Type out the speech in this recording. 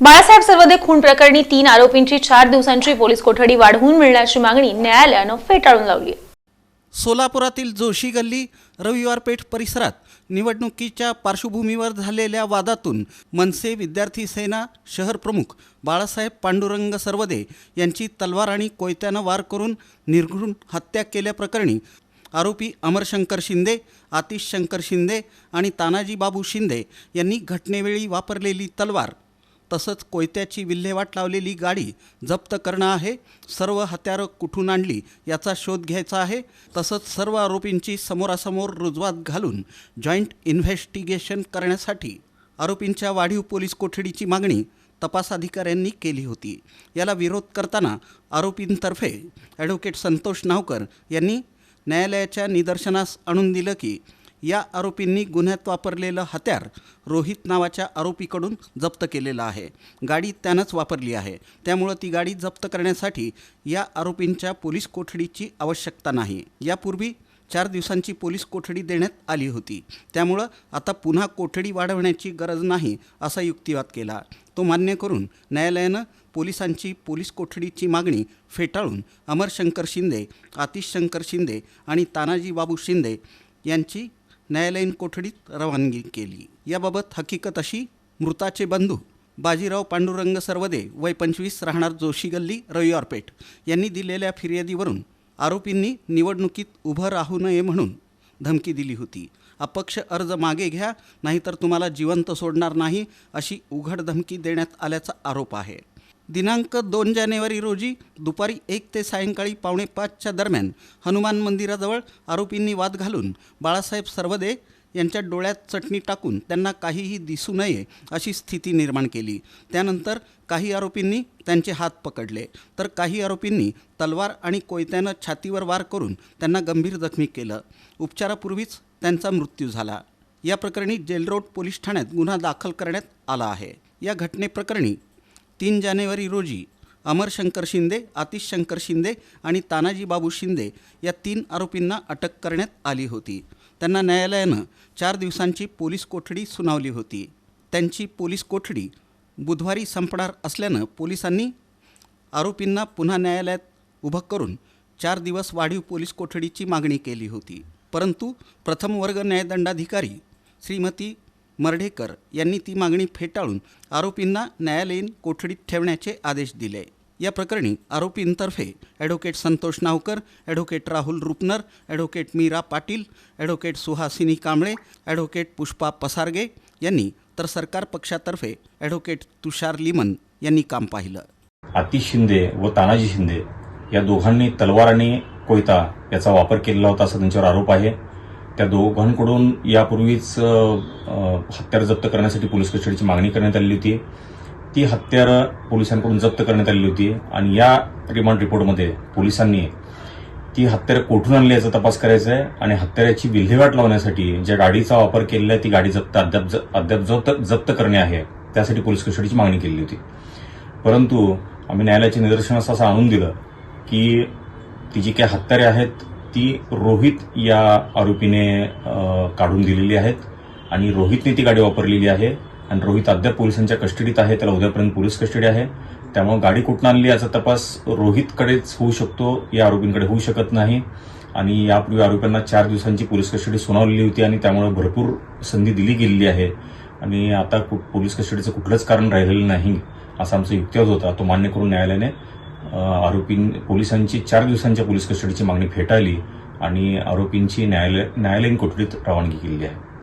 बाळासाहेब सर्वदे खून प्रकरणी तीन आरोपींची चार दिवसांची पोलीस कोठडी वाढवून मिळण्याची मागणी न्यायालयानं फेटाळून लावली सोलापुरातील जोशी गल्ली रविवार पेठ परिसरात निवडणुकीच्या पार्श्वभूमीवर झालेल्या वादातून मनसे विद्यार्थी सेना शहर प्रमुख बाळासाहेब पांडुरंग सर्वदे यांची तलवार आणि कोयत्यानं वार करून निर्घृण हत्या केल्याप्रकरणी आरोपी अमरशंकर शिंदे आतिश शंकर शिंदे आणि तानाजी बाबू शिंदे यांनी घटनेवेळी वापरलेली तलवार तसंच कोयत्याची विल्हेवाट लावलेली गाडी जप्त करणं आहे. सर्व हत्यारं कुठून आणली याचा शोध घ्यायचा आहे. तसंच सर्व आरोपींची समोरासमोर रुजवात घालून जॉईंट इन्व्हेस्टिगेशन करण्यासाठी आरोपींच्या वाढीव पोलीस कोठडीची मागणी तपास अधिकाऱ्यांनी केली होती. याला विरोध करताना आरोपींतर्फे ॲडव्होकेट संतोष नावकर यांनी न्यायालयाच्या निदर्शनास आणून दिलं की या आरोपींनी गुन्ह्यात वापरलेलं हत्यार रोहित नावाच्या आरोपीकडून जप्त केलेलं आहे. गाडी त्यानंच वापरली आहे. त्यामुळं ती गाडी जप्त करण्यासाठी या आरोपींच्या पोलीस कोठडीची आवश्यकता नाही. यापूर्वी चार दिवसांची पोलीस कोठडी देण्यात आली होती. त्यामुळं आता पुन्हा कोठडी वाढवण्याची गरज नाही असा युक्तिवाद केला. तो मान्य करून न्यायालयानं पोलिसांची पोलीस कोठडीची मागणी फेटाळून अमर शंकर शिंदे आतिश शंकर शिंदे आणि तानाजी बाबू शिंदे यांची न्यायालयीन कोठडीत रवानगी केली. याबाबत हकीकत अशी मृताचे बंधू बाजीराव पांडुरंग सर्वदे वय पंचवीस राहणार जोशी गल्ली रविवारपेठ यांनी दिलेल्या फिर्यादीवरून आरोपींनी निवडणुकीत उभं राहू नये म्हणून धमकी दिली होती. अपक्ष अर्ज मागे घ्या नाहीतर तुम्हाला जिवंत सोडणार नाही अशी उघड धमकी देण्यात आल्याचा आरोप आहे. दिनांक दोन जानेवारी रोजी दुपारी एक ते सायंकाळी पावणे पाचच्या दरम्यान हनुमान मंदिराजवळ आरोपींनी वाद घालून बाळासाहेब सर्वदे यांच्या डोळ्यात चटणी टाकून त्यांना काहीही दिसू नये अशी स्थिती निर्माण केली. त्यानंतर काही आरोपींनी त्यांचे हात पकडले. तर काही आरोपींनी तलवार आणि कोयत्यानं छातीवर वार करून त्यांना गंभीर जखमी केलं. उपचारापूर्वीच त्यांचा मृत्यू झाला. या प्रकरणी जेलरोड पोलीस ठाण्यात गुन्हा दाखल करण्यात आला आहे. या घटनेप्रकरणी तीन जानेवारी रोजी अमरशंकर शिंदे आतिश शंकर शिंदे आणि तानाजी बाबू शिंदे या तीन आरोपींना अटक करण्यात आली होती. त्यांना न्यायालयानं चार दिवसांची पोलीस कोठडी सुनावली होती. त्यांची पोलीस कोठडी बुधवारी संपणार असल्यानं पोलिसांनी आरोपींना पुन्हा न्यायालयात उभं करून चार दिवस वाढीव पोलीस कोठडीची मागणी केली होती. परंतु प्रथम वर्ग न्यायदंडाधिकारी श्रीमती मर्ढेकर यांनी ती मागणी फेटाळून आरोपींना न्यायालयीन कोठडीत ठेवण्याचे आदेश दिले. या प्रकरणी आरोपींतर्फे advocate Santosh Navkar advocate Rahul Rupnar advocate Meera Patil advocate Suhasini Kamble advocate Pushpa Pasarge यांनी तर सरकार पक्षातर्फे ॲडव्होकेट तुषार लिमन यांनी काम पाहिलं. आतिश शिंदे व तानाजी शिंदे या दोघांनी तलवार आणि कोयता याचा वापर केलेला होता असा त्यांच्यावर आरोप आहे. त्या दोघांकडून यापूर्वीच हत्यार जप्त करण्यासाठी पोलीस कस्टडीची मागणी करण्यात आलेली होती. ती हत्यारं पोलिसांकडून जप्त करण्यात आलेली होती आणि या रिमांड रिपोर्टमध्ये पोलिसांनी ती हत्यारं कोठून आणली याचा तपास करायचा आहे आणि हत्याराची विल्हेवाट लावण्यासाठी ज्या गाडीचा वापर केलेला आहे ती गाडी जप्त अद्याप ज- अद्याप जप्त जप्त करणे आहे. त्यासाठी पोलीस कस्टडीची मागणी केलेली होती. परंतु आम्ही न्यायालयाच्या निदर्शनास असं आणून दिलं की ती जी काही हत्यारे आहेत ती रोहित या आरोपीने काढून दिलेली आहेत. आणि रोहितने ती गाडी वापरलेली आहे. आणि रोहित अद्याप पोलिसांच्या कस्टडीत आहे. त्याला उद्यापर्यंत पोलीस कस्टडी आहे. त्यामुळे गाडी कुठून आणली याचा तपास रोहितकडेच होऊ शकतो. या आरोपींकडे होऊ शकत नाही. आणि यापूर्वी आरोपींना चार दिवसांची पोलीस कस्टडी सुनावलेली होती आणि त्यामुळे भरपूर संधी दिली गेलेली आहे. आणि आता पोलीस कस्टडीचं कुठलंच कारण राहिलेलं नाही असा आमचा युक्तिवाद होता. तो मान्य करून न्यायालयाने आरोपी पोलिसांची चार दिवसांच्या पोलीस कस्टडीची मागणी फेटाळली आणि आरोपींची न्यायालय न्यायालयीन कोठडीत रवानगी केलेली आहे.